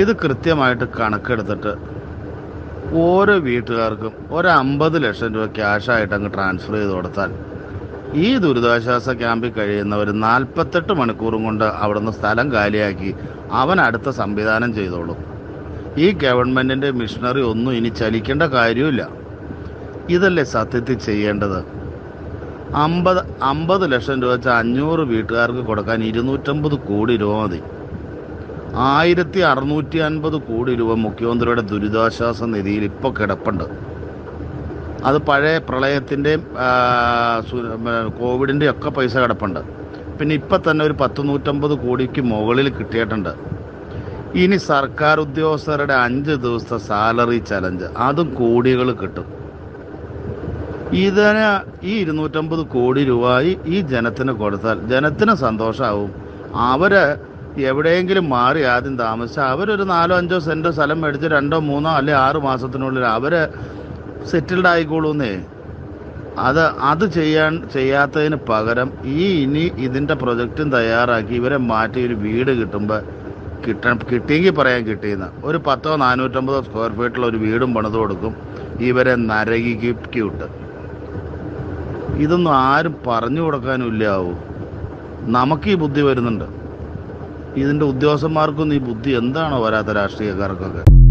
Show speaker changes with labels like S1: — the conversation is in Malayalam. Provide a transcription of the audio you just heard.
S1: ഇത് കൃത്യമായിട്ട് കണക്കെടുത്തിട്ട് ഓരോ വീട്ടുകാർക്കും ഒരു അമ്പത് ലക്ഷം രൂപ ക്യാഷായിട്ട് അങ്ങ് ട്രാൻസ്ഫർ ചെയ്ത് കൊടുത്താൽ ഈ ദുരിതാശ്വാസ ക്യാമ്പിൽ കഴിയുന്നവർ നാൽപ്പത്തെട്ട് മണിക്കൂറും കൊണ്ട് അവിടുന്ന് സ്ഥലം കാലിയാക്കി അവൻ അടുത്ത സംവിധാനം ചെയ്തോളും. ഈ ഗവൺമെന്റിന്റെ മിഷനറി ഒന്നും ഇനി ചലിക്കേണ്ട കാര്യമില്ല ഇതല്ലേ സത്യത്തിൽ ചെയ്യേണ്ടത്? അമ്പത് അമ്പത് ലക്ഷം രൂപ വെച്ചാൽ അഞ്ഞൂറ് വീട്ടുകാർക്ക് കൊടുക്കാൻ ഇരുന്നൂറ്റമ്പത് കോടി രൂപ മതി. ആയിരത്തി അറുന്നൂറ്റി അൻപത് കോടി രൂപ മുഖ്യമന്ത്രിയുടെ ദുരിതാശ്വാസ നിധിയിൽ ഇപ്പോൾ കിടപ്പുണ്ട്. അത് പഴയ പ്രളയത്തിന്റെയും കോവിഡിന്റെയും ഒക്കെ പൈസ കിടപ്പുണ്ട്. പിന്നെ ഇപ്പം തന്നെ ഒരു പത്ത് നൂറ്റമ്പത് കോടിക്ക് മുകളിൽ കിട്ടിയിട്ടുണ്ട്. ഇനി സർക്കാർ ഉദ്യോഗസ്ഥരുടെ അഞ്ച് ദിവസത്തെ സാലറി ചലഞ്ച് അതും കോടികൾ കിട്ടും. ഇതിന് ഈ ഇരുന്നൂറ്റമ്പത് കോടി രൂപ ഈ- ജനത്തിന് കൊടുത്താൽ ജനത്തിന് സന്തോഷമാവും അവർ എവിടെയെങ്കിലും മാറി ആദ്യം താമസിച്ച. അവരൊരു നാലോ അഞ്ചോ സെന്റോ സ്ഥലം മേടിച്ച് രണ്ടോ മൂന്നോ അല്ലെ ആറ് മാസത്തിനുള്ളിൽ അവർ സെറ്റിൽഡ് ആയിക്കോളൂന്നേ. അത് അത് ചെയ്യാൻ ചെയ്യാത്തതിന് പകരം ഈ ഇനി ഇതിന്റെ പ്രൊജക്റ്റും തയ്യാറാക്കി ഇവരെ മാറ്റി ഒരു വീട് കിട്ടുമ്പോൾ കിട്ട കിട്ടിയെങ്കിൽ പറയാൻ കിട്ടിയെന്ന്. ഒരു പത്തോ നാനൂറ്റമ്പതോ സ്ക്വയർ ഫീറ്റുള്ള ഒരു വീടും പണിത് കൊടുക്കും. ഇവരെ നരകിക്ക് വിട്ട് ഇതൊന്നും ആരും പറഞ്ഞു കൊടുക്കാനും ഇല്ലാവൂ നമുക്ക് ഈ ബുദ്ധി വരുന്നുണ്ട്. ഇതിന്റെ ഉദ്യോഗസ്ഥന്മാർക്കൊന്നും ഈ ബുദ്ധി എന്താണോ വരാത്ത രാഷ്ട്രീയക്കാർക്കൊക്കെ?